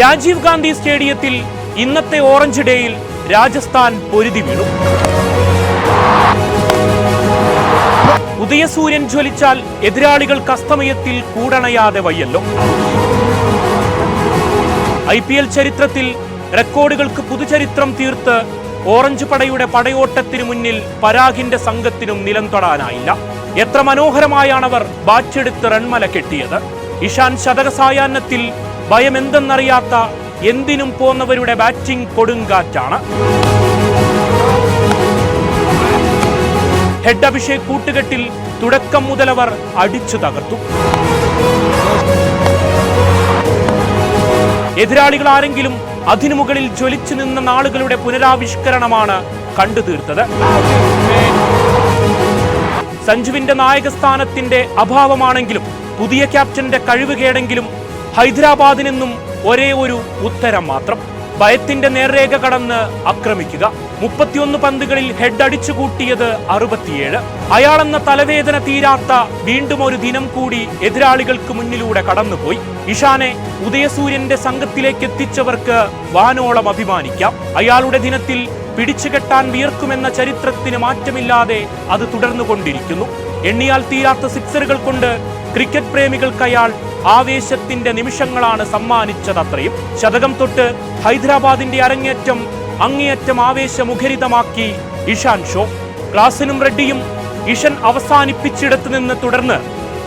രാജീവ് ഗാന്ധി സ്റ്റേഡിയത്തിൽ ഇന്നത്തെ ഓറഞ്ച് ഡേയിൽ രാജസ്ഥാൻ പൊരുതി വീണു. ഉദയസൂര്യൻ ജ്വലിച്ചാൽ എതിരാളികൾക്ക് അസ്തമയത്തിൽ കൂടണയാതെ വയ്യല്ലോ. ഐ പി എൽ ചരിത്രത്തിൽ റെക്കോർഡുകൾക്ക് പുതുചരിത്രം തീർത്ത് ഓറഞ്ച് പടയുടെ പടയോട്ടത്തിനു മുന്നിൽ പരാഗിന്റെ സംഘത്തിനും നിലം തൊടാനായില്ല. എത്ര മനോഹരമായാണവർ ബാറ്റെടുത്ത് റൺമല കെട്ടിയത്. ഇഷാൻ ശതക സായാഹ്നത്തിൽ ഭയമെന്തെന്നറിയാത്ത എന്തിനും പോന്നവരുടെ ബാറ്റിംഗ് കൊടുങ്കാറ്റാണ്. ഹെഡ് അഭിഷേക് കൂട്ടുകെട്ടിൽ തുടക്കം മുതലവർ അടിച്ചു തകർത്തു. എതിരാളികൾ ആരെങ്കിലും അതിനു മുകളിൽ ജ്വലിച്ചു നിന്ന നാളുകളുടെ പുനരാവിഷ്കരണമാണ് കണ്ടു തീർത്തത്. സഞ്ജുവിന്റെ നായകസ്ഥാനത്തിന്റെ അഭാവമാണെങ്കിലും പുതിയ ക്യാപ്റ്റന്റെ കഴിവുകേടെങ്കിലും ഹൈദരാബാദിനെന്നും ഒരേ ഒരു ഉത്തരം മാത്രം. ഭയത്തിന്റെ നേർരേഖ കടന്ന് ആക്രമിക്കുക. മുപ്പത്തിയൊന്ന് പന്തുകളിൽ ഹെഡ് അടിച്ചു കൂട്ടിയത് അറുപത്തിയേഴ്. അയാളെന്ന തലവേദന തീരാത്ത വീണ്ടും ഒരു ദിനം കൂടി എതിരാളികൾക്ക് മുന്നിലൂടെ കടന്നുപോയി. ഇഷാനെ ഉദയസൂര്യന്റെ സംഘത്തിലേക്ക് എത്തിച്ചവർക്ക് വാനോളം അഭിമാനിക്കാം. അയാളുടെ ദിനത്തിൽ പിടിച്ചുകെട്ടാൻ വിയർക്കുമെന്ന ചരിത്രത്തിന് മാറ്റമില്ലാതെ അത് തുടർന്നുകൊണ്ടിരിക്കുന്നു. എണ്ണിയാൽ തീരാത്ത സിക്സറുകൾ കൊണ്ട് ക്രിക്കറ്റ് പ്രേമികൾക്ക് അയാൾ ആവേശത്തിന്റെ നിമിഷങ്ങളാണ് സമ്മാനിച്ചതത്രയും ശതകം തൊട്ട് ഹൈദരാബാദിന്റെ അരങ്ങേറ്റം അങ്ങേയറ്റം ആവേശമുഖരിതമാക്കി ഇഷാൻ ഷോ. ക്ലാസിനും റെഡ്ഡിയും ഇഷൻ അവസാനിപ്പിച്ചിടത്ത് നിന്ന് തുടർന്ന്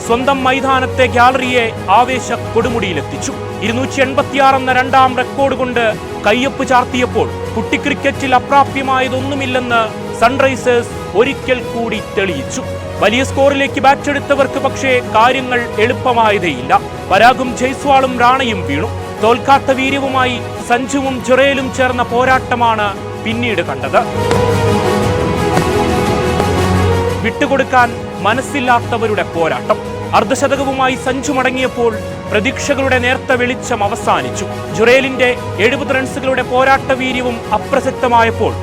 സ്വന്തം മൈതാനത്തെ ഗ്യാലറിയെ ആവേശ കൊടുമുടിയിലെത്തിച്ചു. ഇരുന്നൂറ്റി എൺപത്തിയാറ് എന്ന രണ്ടാം റെക്കോർഡ് കൊണ്ട് കയ്യൊപ്പ് ചാർത്തിയപ്പോൾ കുട്ടി ക്രിക്കറ്റിൽ അപ്രാപ്യമായതൊന്നുമില്ലെന്ന് സൺറൈസേഴ്സ് ഒരിക്കൽ കൂടി തെളിയിച്ചു. വലിയ സ്കോറിലേക്ക് ബാറ്റെടുത്തവർക്ക് പക്ഷേ കാര്യങ്ങൾ എളുപ്പമായതേയില്ല. പരാഗും ജയ്സ്വാളും റാണയും വീണു. തോൽക്കാത്ത വീര്യവുമായി സഞ്ജുവും ജുറേലും ചേർന്ന പോരാട്ടമാണ് പിന്നീട് കണ്ടത്. വിട്ടുകൊടുക്കാൻ മനസ്സില്ലാത്തവരുടെ പോരാട്ടം. അർദ്ധശതകവുമായി സഞ്ജു മടങ്ങിയപ്പോൾ പ്രതീക്ഷകളുടെ നേർത്ത വെളിച്ചം അവസാനിച്ചു. ജുറേലിന്റെ എഴുപത് റൺസുകളുടെ പോരാട്ട വീര്യവും അപ്രസക്തമായപ്പോൾ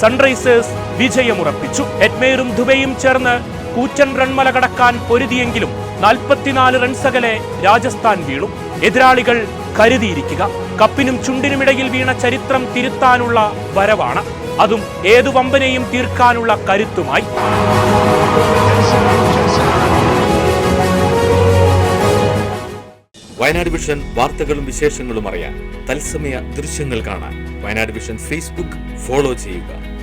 സൺറൈസേഴ്സ് വിജയമുറപ്പിച്ചു. എഡ്മേറും ദുബൈയും ചേർന്ന് കൂറ്റൻ റൺമല കടക്കാൻ പൊരുതിയെങ്കിലും നാൽപ്പത്തിനാല് റൺസകലെ രാജസ്ഥാൻ വീണു. എതിരാളികൾ കരുതിയിരിക്കുക. കപ്പിനും ചുണ്ടിനുമിടയിൽ വീണ ചരിത്രം തിരുത്താനുള്ള വരവാണ്. അതും ഏതു വമ്പനെയും തീർക്കാനുള്ള കരുത്തുമായി. വയനാട് വിഷൻ വാർത്തകളും വിശേഷങ്ങളും അറിയാൻ തത്സമയ ദൃശ്യങ്ങൾ കാണാൻ വയനാട് വിഷൻ ഫേസ്ബുക്ക് ഫോളോ ചെയ്യുക.